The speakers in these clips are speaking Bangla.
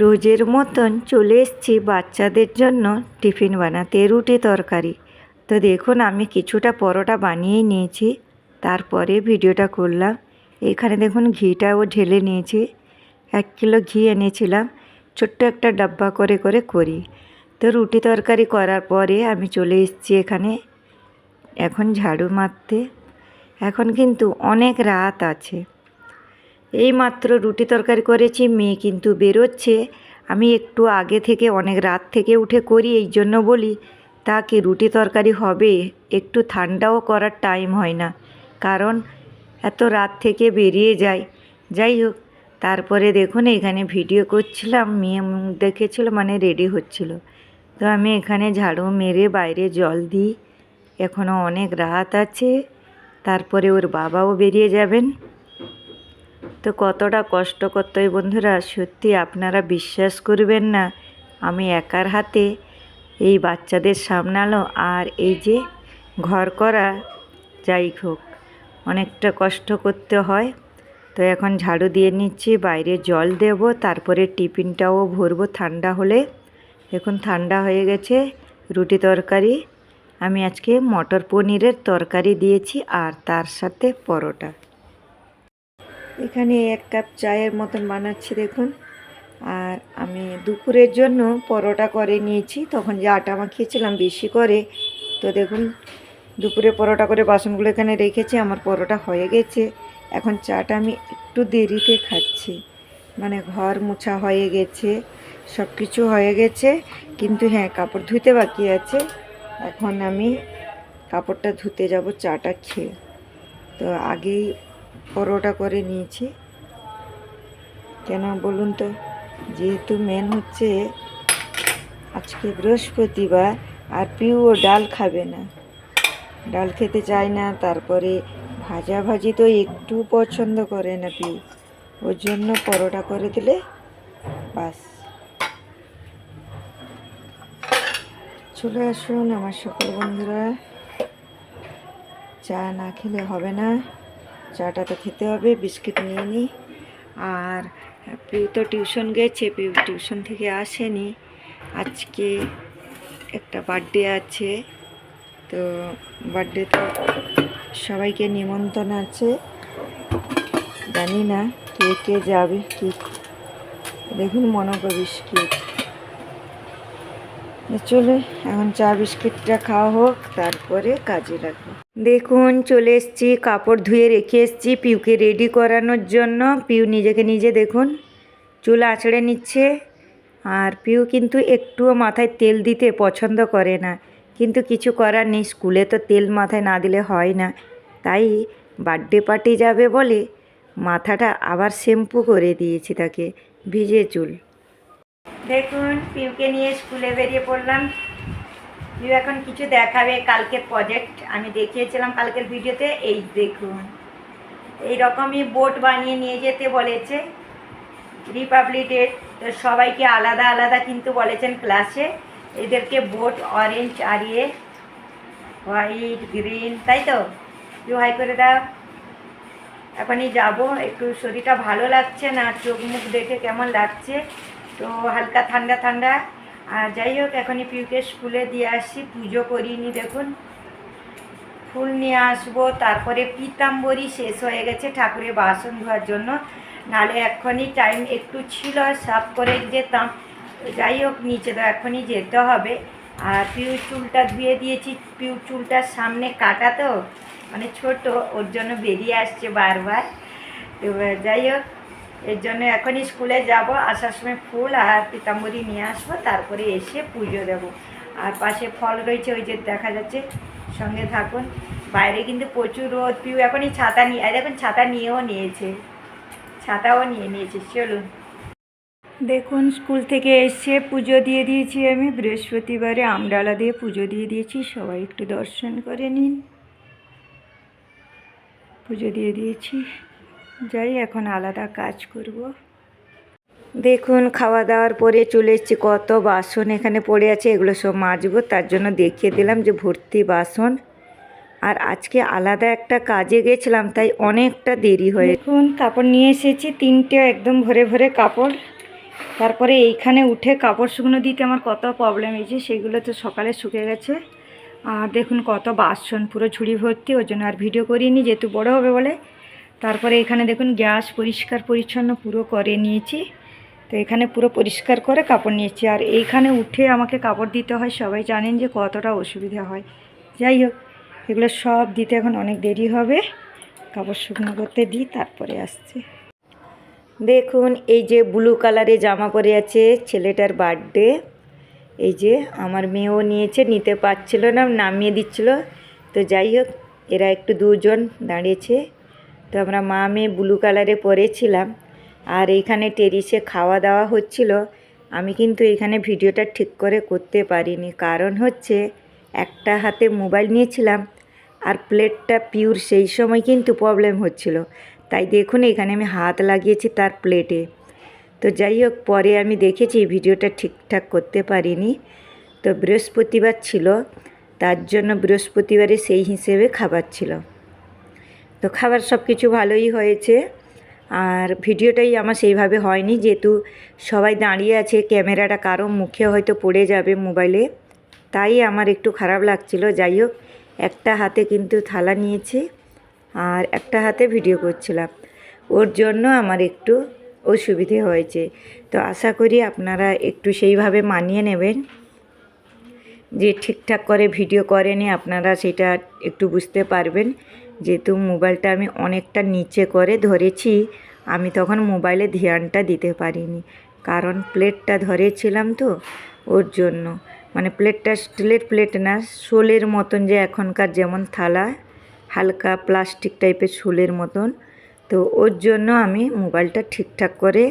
রোজের মতন চলে এসেছি বাচ্চাদের জন্য টিফিন বানাতে রুটি তরকারি। তো দেখুন, আমি কিছুটা পরোটা বানিয়ে নিয়েছি, তারপরে ভিডিওটা করলাম। এখানে দেখুন, ঘিটাও ঢেলে নিয়েছি। এক কিলো ঘি এনেছিলাম, ছোট্ট একটা ডাব্বা করে করে করি। তো রুটি তরকারি করার পরে আমি চলে এসেছি এখানে। এখন ঝাড়ু মারতে। এখন কিন্তু অনেক রাত আছে। এই মাত্র রুটি তরকারি করেছি, মেয়ে কিন্তু বেরোচ্ছে। আমি একটু আগে থেকে, অনেক রাত থেকে উঠে করি, এই জন্য বলি তাকে রুটি তরকারি হবে? একটু ঠান্ডাও করার টাইম হয় না। কারণ এত রাত থেকে বেরিয়ে যায় যাই হোক, তারপরে দেখুন, এখানে ভিডিও করছিলাম, মেয়ে মুখ দেখেছিল মানে রেডি হচ্ছিল। তো আমি এখানে ঝাড়ু মেরে বাইরে জল দিই। এখনও অনেক রাত আছে। তারপরে ওর বাবাও বেরিয়ে যাবেন। তো কতটা কষ্ট করতে হয় বন্ধুরা, সত্যি আপনারা বিশ্বাস করবেন না। আমি একার হাতে এই বাচ্চাদের সামলালো আর এই যে ঘর করা, যাই হোক, অনেকটা কষ্ট করতে হয়। তো এখন ঝাড়ু দিয়ে নিচ্ছি, বাইরে জল দেব, তারপরে টিফিনটাও ভরবো ঠান্ডা হলে। এখন ঠান্ডা হয়ে গেছে, রুটি তরকারি। আমি আজকে মটর পনিরের তরকারি দিয়েছি আর তার সাথে পরোটা। এখানে এক কাপ চায়ের মতন বানাচ্ছি, দেখুন। আর আমি দুপুরের জন্য পরোটা করে নিয়েছি। তখন যে আটা মাখিয়েছিলাম বেশি করে। তো দেখুন, দুপুরে পরোটা করে বাসনগুলো এখানে রেখেছি, আমার পরোটা হয়ে গেছে। এখন চাটা আমি একটু দেরিতে খাচ্ছি। মানে ঘর মোছা হয়ে গেছে সব কিছু হয়ে গেছে। কিন্তু হ্যাঁ কাপড় ধুতে বাকি আছে। এখন আমি কাপড়টা ধুতে যাব, চাটা খেয়ে। তো আগেই পরোটা করে নিয়েছি। কেন বলুন তো? যেহেতু মেন হচ্ছে আজকে বৃহস্পতিবার আর পিউও ডাল খাবে না। ডাল খেতে চায় না, তারপরে ভাজা ভাজি তো একটু পছন্দ করে না পিউ। ওর জন্য পরোটা করে দিলে বাস। চলে আসুন আমার সকল বন্ধুরা। চা না খেলে হবে না। চাটা তো খেতে হবে, বিস্কিট নিয়ে নিই আর পিউ তো টিউশন গেছে পিউ টিউশন থেকে আসেনি। আজকে একটা বার্থডে আছে, তো বার্থডে তো সবাইকে নিমন্ত্রণ আছে। জানি না কে কে যাবে, কি দেখুন মনোকা বিস্কিট। চলে, এখন চা বিস্কিটটা খাওয়া হোক, তারপরে কাজে লাগবে। দেখুন, চলে এসছি, কাপড় ধুয়ে রেখে এসছি, পিউকে রেডি করানোর জন্য। পিউ নিজেকে নিজে দেখুন, চুল আঁচড়ে নিচ্ছে। আর পিউ কিন্তু একটুও মাথায় তেল দিতে পছন্দ করে না। কিন্তু কিছু করার নেই, স্কুলে তো তেল মাথায় না দিলে হয় না। তাই বার্থডে পার্টি যাবে বলে মাথাটা আবার শ্যাম্পু করে দিয়েছি তাকে, ভিজে চুল। দেখুন, পিউকে নিয়ে স্কুলে বেরিয়ে পড়লাম। পিউ এখন কিছু দেখাবে কালকের প্রজেক্ট আমি দেখিয়েছিলাম কালকের ভিডিওতে। এই দেখুন এই রকমই বোট বানিয়ে নিয়ে যেতে বলেছে। রিপাবলিক ডে তো সবাইকে আলাদা আলাদা কিন্তু বলেছেন ক্লাসে এদেরকে বোট অরেঞ্জ আর ইয়ে হোয়াইট গ্রিন তাই তো? পিউ হাই করে দাও। এখনই যাব, একটু শরীরটা ভালো লাগছে না, চোখ মুখ দেখে কেমন লাগছে? তো হালকা ঠান্ডা ঠান্ডা। আর যাই হোক, এখনই পিউকে স্কুলে দিয়ে আসি পুজো করিনি দেখুন। ফুল নিয়ে আসব, তারপরে পিতাম্বরী শেষ হয়ে গেছে ঠাকুরের বাসন ধোয়ার জন্য। নালে এখনই টাইম একটু ছিল, সাফ করে যেতাম। যাই হোক, নিচে তো এখনই যেতে হবে। আর পিউ চুলটা ধুয়ে দিয়েছি, পিউ চুলটার সামনে কাটা তো মানে ছোট, ওর জন্য বেরিয়ে আসছে বারবার। তো, যাই হোক এর জন্য এখনই স্কুলে যাব, আসার সময় ফুল আর পিতাম্বরী নিয়ে আসব, তারপরে এসে পুজো দেব। আর পাশে ফল রয়েছে, ওই যে দেখা যাচ্ছে, সঙ্গে থাকুন। বাইরে কিন্তু প্রচুর রোদ, পিউ এখনই ছাতা নিয়ে আর এখন ছাতা নিয়েও নিয়েছে। ছাতাও নিয়ে নিয়েছে, চলুন। দেখুন, স্কুল থেকে এসে পুজো দিয়ে দিয়েছি আমি, বৃহস্পতিবারে আমডালা দিয়ে পুজো দিয়ে দিয়েছি, সবাই একটু দর্শন করে নিন। পুজো দিয়ে দিয়েছি। যাই, এখন আলাদা কাজ করব। দেখুন খাওয়া দাওয়ার পরে চলে এসেছি। কত বাসন এখানে পড়ে আছে, এগুলো সব মাজবো। তার জন্য দেখিয়ে দিলাম যে ভর্তি বাসন। আর আজকে আলাদা একটা কাজে গেছিলাম, তাই অনেকটা দেরি হয়ে দেখুন, কাপড় নিয়ে এসেছি, তিনটে একদম ভরে ভরে কাপড়। তারপরে এইখানে উঠে কাপড় শুকনো দিতে আমার কত প্রবলেম হয়েছে সেগুলো তো সকালে শুকে গেছে। আর দেখুন, কত বাসন, পুরো ঝুড়ি ভর্তি ওর জন্য আর ভিডিও করিনি, যেহেতু বড় হবে বলে। তারপরে এখানে দেখুন গ্যাস পরিষ্কার পরিচ্ছন্ন পুরো করে নিয়েছি। তো এখানে পুরো পরিষ্কার করে কাপড় নিয়েছি। আর এইখানে উঠে আমাকে কাপড় দিতে হয়, সবাই জানেন যে কতটা অসুবিধা হয়। যাই হোক, এগুলো সব দিতে এখন অনেক দেরি হবে। কাপড় শুকনো করতে দিই, তারপরে আসছে। দেখুন, এই যে ব্লু কালারে জামা পরে আছে ছেলেটার বার্থডে। এই যে আমার মেয়েও নিয়েছে, নিতে পারছিল না, নামিয়ে দিচ্ছিল। তো যাই হোক, এরা একটু দুজন দাঁড়িয়েছে। তো আমরা মা মেয়ে ব্লু কালারে পরেছিলাম আর এইখানে টেরিসে খাওয়া দাওয়া হচ্ছিল। আমি কিন্তু এখানে ভিডিওটা ঠিক করে করতে পারিনি। কারণ হচ্ছে একটা হাতে মোবাইল নিয়েছিলাম আর প্লেটটা পিওর সেই সময় কিন্তু প্রবলেম হচ্ছিল। তাই দেখুন এখানে আমি হাত লাগিয়েছি তার প্লেটে তো যাই হোক, পরে আমি দেখেছি ভিডিওটা ঠিকঠাক করতে পারিনি। তো বৃহস্পতিবার ছিল, তার জন্য বৃহস্পতিবারে সেই হিসেবে খাবার ছিল। তো খাবার সব কিছু ভালোই হয়েছে। আর ভিডিওটাই আমার সেইভাবে হয়নি, যেহেতু সবাই দাঁড়িয়ে আছে, ক্যামেরাটা কারও মুখে হয়তো পড়ে যাবে মোবাইলে। তাই আমার একটু খারাপ লাগছিল, যাই হোক, একটা হাতে কিন্তু থালা নিয়েছি আর একটা হাতে ভিডিও করছিলাম। ওর জন্য আমার একটু অসুবিধে হয়েছে। তো আশা করি আপনারা একটু সেইভাবে মানিয়ে নেবেন, যে ঠিকঠাক করে ভিডিও করেনি আপনারা সেটা একটু বুঝতে পারবেন। যেহেতু মোবাইলটা আমি অনেকটা নিচে করে ধরেছি, আমি তখন মোবাইলে ধ্যানটা দিতে পারিনি। কারণ প্লেটটা ধরেছিলাম তো ওর জন্য। মানে প্লেটটা স্টিলের প্লেট না, শোলের মতন যে এখনকার যেমন থালা, হালকা প্লাস্টিক টাইপের শোলের মতন। তো ওর জন্য আমি মোবাইলটা ঠিকঠাক করে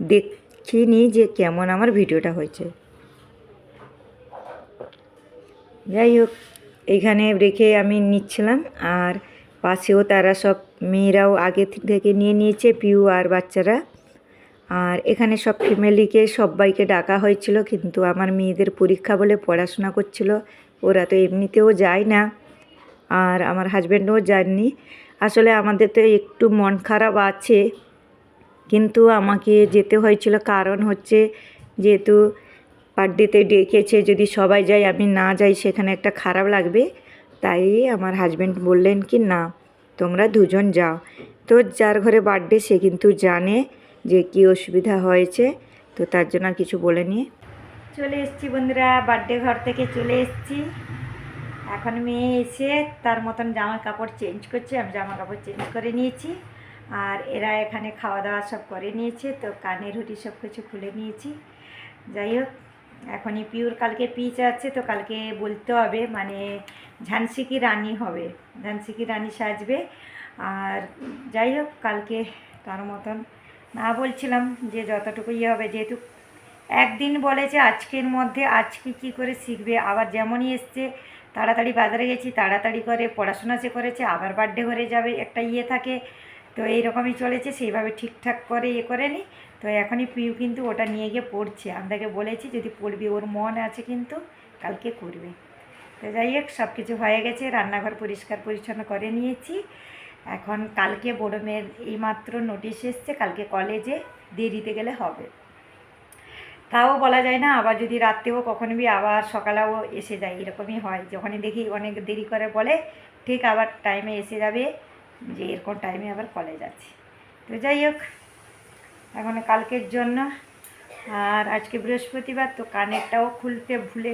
দেখিনি যে কেমন আমার ভিডিওটা হয়েছে। যাই হোক এইখানে রেখে আমি নিচ্ছিলাম। আর পাশেও তারা সব মেয়েরাও আগে থেকে নিয়ে নিয়েছে, পিউ আর বাচ্চারা। আর এখানে সব ফ্যামিলিকে সবাইকে ডাকা হয়েছিল, কিন্তু আমার মেয়েদের পরীক্ষা বলে পড়াশোনা করছিল। ওরা তো এমনিতেও যায় না। আর আমার হাজব্যান্ডও যাননি। আসলে আমাদের তো একটু মন খারাপ আছে, কিন্তু আমাকে যেতে হয়েছিল। কারণ হচ্ছে যেহেতু বার্থডেতে ডেকেছে, যদি সবাই যায়, আমি না যাই, সেখানে একটা খারাপ লাগবে। তাই আমার হাজব্যান্ড বললেন কি, না, তোমরা দুজন যাও। তো যার ঘরে বার্থডে সে কিন্তু জানে যে কী অসুবিধা হয়েছে, তো তার জন্য আর কিছু বলেনি। চলে এসেছি বন্ধুরা বার্থডে ঘর থেকে চলে এসেছি। এখন মেয়ে এসে তার মতন জামা কাপড় চেঞ্জ করছে, আমি জামা কাপড় চেঞ্জ করে নিয়েছি। আর এরা এখানে খাওয়া দাওয়া সব করে নিয়েছে, তো কানের হুটি সব কিছু খুলে নিয়েছি। যাই হোক এখনই পিওর কালকে পিচ আছে তো কালকে বলতে হবে মানে ঝানসি কি রানী হবে ঝানসি কি রানী সাজবে। আর যাই হোক, কালকে তার মতন, না বলছিলাম যে যতটুকু ইয়ে হবে, যেহেতু একদিন বলেছে আজকের মধ্যে আজকে কি করে শিখবে, আবার যেমনই এসছে, তাড়াতাড়ি বাজারে গেছি, তাড়াতাড়ি করে পড়াশোনা সে করেছে, আবার বার্থডে হয়ে যাবে, একটা ইয়ে থাকে। তো এইরকমই চলেছে, সেইভাবে ঠিকঠাক করে ইয়ে করে নি। তো এখনই পিউ কিন্তু ওটা নিয়ে গিয়ে পড়ছে। আমাদেরকে বলেছি যদি পড়বি, ওর মন আছে কিন্তু কালকে করবে। তো যাই হোক সব কিছু হয়ে গেছে, রান্নাঘর পরিষ্কার পরিচ্ছন্ন করে নিয়েছি। এখন কালকে বড় মেয়ের এইমাত্র নোটিশ এসছে, কালকে কলেজে দেরিতে গেলে হবে। তাও বলা যায় না, আবার যদি রাত্রেও কখনো বি আবার সকালেও এসে যায়, এরকমই হয়। যখনই দেখি অনেক দেরি করে বলে, ঠিক আবার টাইমে এসে যাবে যে এরকম টাইমে আবার কলেজ আছে। তো যাই হোক এখন কালকের জন্য। আর আজকে বৃহস্পতিবার, তো কানেরটাও খুলতে ভুলে,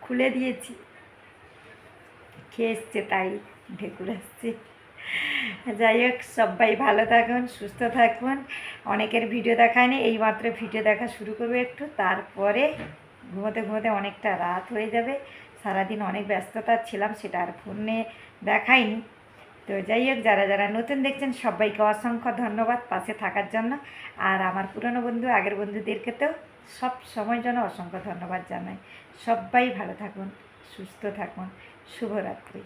খুলে দিয়েছি। খেয়ে এসছে তাই, ঢেকুর আসছে। যাই হোক, সবাই ভালো থাকুন, সুস্থ থাকুন। অনেকের ভিডিও দেখায় দেখায়নি এইমাত্র ভিডিও দেখা শুরু করবে একটু। তারপরে ঘুমোতে ঘুমোতে অনেকটা রাত হয়ে যাবে। সারাদিন অনেক ব্যস্ততা ছিলাম, সেটা আর ফোনে দেখাইনি। তো যাই হোক, যারা যারা নতুন দেখছেন, সবাইকে অসংখ্য ধন্যবাদ পাশে থাকার জন্য। আর আমার পুরনো বন্ধু, আগের বন্ধুদেরকে তো সব সময় যেন অসংখ্য ধন্যবাদ জানাই। সবাই ভালো থাকুন, সুস্থ থাকুন। শুভরাত্রি।